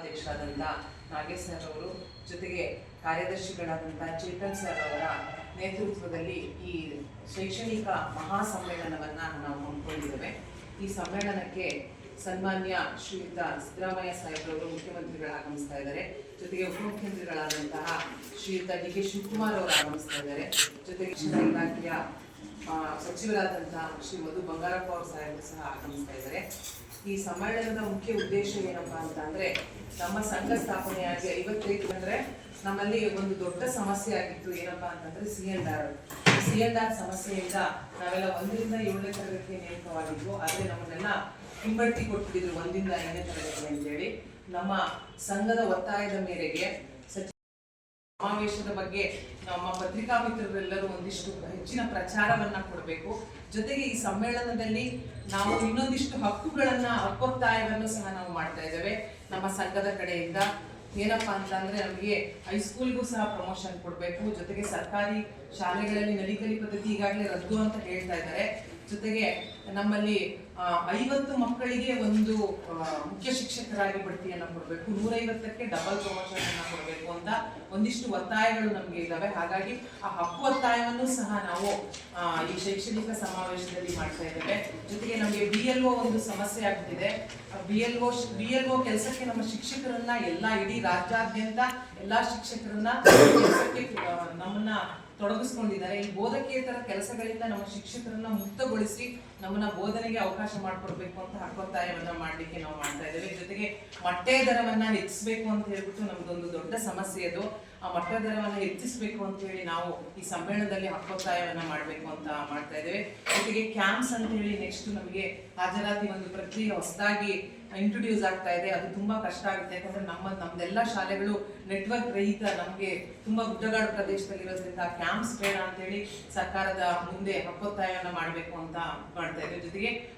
ಅಧ್ಯಕ್ಷರಾದಂಥ ನಾಗೇಶ್ ಸರ್ ಅವರು, ಜೊತೆಗೆ ಕಾರ್ಯದರ್ಶಿಗಳಾದಂಥ ಚೇತನ್ ಸರ್ ಅವರ ನೇತೃತ್ವದಲ್ಲಿ ಈ ಶೈಕ್ಷಣಿಕ ಮಹಾ ಸಮ್ಮೇಳನವನ್ನು ನಾವು ಹಮ್ಮಿಕೊಂಡಿದ್ದೇವೆ. ಈ ಸಮ್ಮೇಳನಕ್ಕೆ ಸನ್ಮಾನ್ಯ ಶ್ರೀಯುತ ಸಿದ್ದರಾಮಯ್ಯ ಸಾಹೇಬ್ರವರು ಮುಖ್ಯಮಂತ್ರಿಗಳು ಆಗಮಿಸ್ತಾ ಇದ್ದಾರೆ. ಜೊತೆಗೆ ಉಪಮುಖ್ಯಮಂತ್ರಿಗಳಾದಂತಹ ಶ್ರೀಯುತ ಡಿ ಕೆ ಶಿವಕುಮಾರ್ ಅವರು ಆಗಮಿಸ್ತಾ ಇದ್ದಾರೆ. ಜೊತೆಗೆ ಶಿಕ್ಷಣ ಇಲಾಖೆಯ ಸಚಿವರಾದಂತಹ ಶ್ರೀ ಮಧು ಬಂಗಾರಪ್ಪ ಅವರು ಸಹ ಆಗಮಿಸ್ತಾ ಇದ್ದಾರೆ. ಈ ಸಮ್ಮೇಳನದ ಮುಖ್ಯ ಉದ್ದೇಶ ಏನಪ್ಪಾ ಅಂತ ಅಂದ್ರೆ ನಮ್ಮ ಸಂಘ ಸ್ಥಾಪನೆಯಾಗಿ ಐವತ್ತೈದು ಅಂದ್ರೆ ನಮ್ಮಲ್ಲಿ ಒಂದು ದೊಡ್ಡ ಸಮಸ್ಯೆ ಆಗಿತ್ತು ಏನಪ್ಪಾ ಅಂತಂದ್ರೆ C N R C N R ಸಮಸ್ಯೆಯಿಂದ ನಾವೆಲ್ಲ ಒಂದರಿಂದ ಏಳನೇ ತರಗತಿಗೆ ನೇಮಕವಾಗಿದ್ವು. ಆದ್ರೆ ನಮ್ಮನ್ನೆಲ್ಲ ಹಿಂಬಡ್ತಿ ಕೊಟ್ಬಿಟ್ಟಿದ್ರು ಒಂದಿಂದ ಐದನೇ ತರಗತಿ ಅಂತೇಳಿ. ನಮ್ಮ ಸಂಘದ ಒತ್ತಾಯದ ಮೇರೆಗೆ ಸಮಾವೇಶದ ಬಗ್ಗೆ ನಮ್ಮ ಪತ್ರಿಕಾ ಮಿತ್ರರೆಲ್ಲರೂ ಒಂದಿಷ್ಟು ಹೆಚ್ಚಿನ ಪ್ರಚಾರವನ್ನ ಕೊಡಬೇಕು. ಜೊತೆಗೆ ಈ ಸಮ್ಮೇಳನದಲ್ಲಿ ನಾವು ಇನ್ನೊಂದಿಷ್ಟು ಹಕ್ಕುಗಳನ್ನ, ಹಕ್ಕೊತ್ತಾಯವನ್ನು ಸಹ ನಾವು ಮಾಡ್ತಾ ಇದ್ದೇವೆ. ನಮ್ಮ ಸಂಘದ ಕಡೆಯಿಂದ ಏನಪ್ಪಾ ಅಂತ ಅಂದ್ರೆ ನಮಗೆ ಹೈಸ್ಕೂಲ್ಗೂ ಸಹ ಪ್ರಮೋಷನ್ ಕೊಡಬೇಕು. ಜೊತೆಗೆ ಸರ್ಕಾರಿ ಶಾಲೆಗಳಲ್ಲಿ ನಲಿಕಲಿ ಪದ್ಧತಿ ಈಗಾಗಲೇ ರದ್ದು ಅಂತ ಹೇಳ್ತಾ ಇದ್ದಾರೆ. ಜೊತೆಗೆ ನಮ್ಮಲ್ಲಿ ಐವತ್ತು ಮಕ್ಕಳಿಗೆ ಒಂದು ಮುಖ್ಯ ಶಿಕ್ಷಕರಾಗಿ ಬಡ್ತಿಯನ್ನ ಕೊಡಬೇಕು. ನೂರೈವತ್ತಕ್ಕೆ ಡಬಲ್ ಪ್ರಮೋಷನ್ ಅನ್ನ ಕೊಡಬೇಕು ಅಂತ ಒಂದಿಷ್ಟು ಒತ್ತಾಯಗಳು ನಮಗೆ ಇದ್ದಾವೆ ಹಾಗಾಗಿ ಆ ಹಕ್ಕು ಒತ್ತಾಯವನ್ನು ಸಹ ನಾವು ಈ ಶೈಕ್ಷಣಿಕ ಸಮಾವೇಶದಲ್ಲಿ ಮಾಡ್ತಾ ಇದ್ದೇವೆ. ಜೊತೆಗೆ ನಮಗೆ ಬಿ ಎಲ್ ಒ ಒಂದು ಸಮಸ್ಯೆ ಆಗ್ತಿದೆ. B L O B L O ಕೆಲಸಕ್ಕೆ ನಮ್ಮ ಶಿಕ್ಷಕರನ್ನ ಎಲ್ಲ ಇಡೀ ರಾಜ್ಯಾದ್ಯಂತ ಎಲ್ಲ ಶಿಕ್ಷಕರನ್ನ ನಮ್ಮನ್ನ ತೊಡಗಿಸ್ಕೊಂಡಿದ್ದಾರೆ. ಈ ಬೋಧಕೇತರ ಕೆಲಸಗಳಿಂದ ನಮ್ಮ ಶಿಕ್ಷಕರನ್ನ ಮುಕ್ತಗೊಳಿಸಿ ನಮ್ಮನ್ನ ಬೋಧನೆಗೆ ಅವಕಾಶ ಮಾಡಿಕೊಡ್ಬೇಕು ಅಂತ ಹಕ್ಕೊತ್ತಾಯವನ್ನ ಮಾಡ್ಲಿಕ್ಕೆ ನಾವು ಮಾಡ್ತಾ ಇದ್ದೇವೆ. ಜೊತೆಗೆ ಮೊಟ್ಟೆ ದರವನ್ನ ಹೆಚ್ಚಿಸಬೇಕು ಅಂತ ಹೇಳ್ಬಿಟ್ಟು ನಮ್ದೊಂದು ದೊಡ್ಡ ಸಮಸ್ಯೆ ಅದು. ಆ ಮೊಟ್ಟೆ ದರವನ್ನ ಹೆಚ್ಚಿಸಬೇಕು ಅಂತ ಹೇಳಿ ನಾವು ಈ ಸಮ್ಮೇಳನದಲ್ಲಿ ಹಕ್ಕೊತ್ತಾಯವನ್ನ ಮಾಡಬೇಕು ಅಂತ ಮಾಡ್ತಾ ಇದ್ದೇವೆ. ಜೊತೆಗೆ ಕ್ಯಾಂಪ್ಸ್ ಅಂತ ಹೇಳಿ ನೆಕ್ಸ್ಟ್ ನಮಗೆ ಹಾಜರಾತಿ ಒಂದು ಪ್ರಕ್ರಿಯೆ ಹೊಸದಾಗಿ ಇಂಟ್ರೊಡ್ಯೂಸ್ ಆಗ್ತಾ ಇದೆ. ಅದು ತುಂಬಾ ಕಷ್ಟ ಆಗುತ್ತೆ. ಯಾಕಂದ್ರೆ ನಮ್ಮ ನಮ್ದೆಲ್ಲ ಶಾಲೆಗಳು ನೆಟ್ವರ್ಕ್ ರಹಿತ, ನಮಗೆ ತುಂಬಾ ಗುಡ್ಡಗಾಡು ಪ್ರದೇಶದಲ್ಲಿರೋದ್ರಿಂದ ಕ್ಯಾಂಪ್ಸ್ ಬೇಡ ಅಂತ ಹೇಳಿ ಸರ್ಕಾರದ ಮುಂದೆ ಹಕ್ಕೊತ್ತಾಯವನ್ನ ಮಾಡಬೇಕು ಅಂತ ಮಾಡ್ತಾ ಇದ್ದೇವೆ. ಜೊತೆಗೆ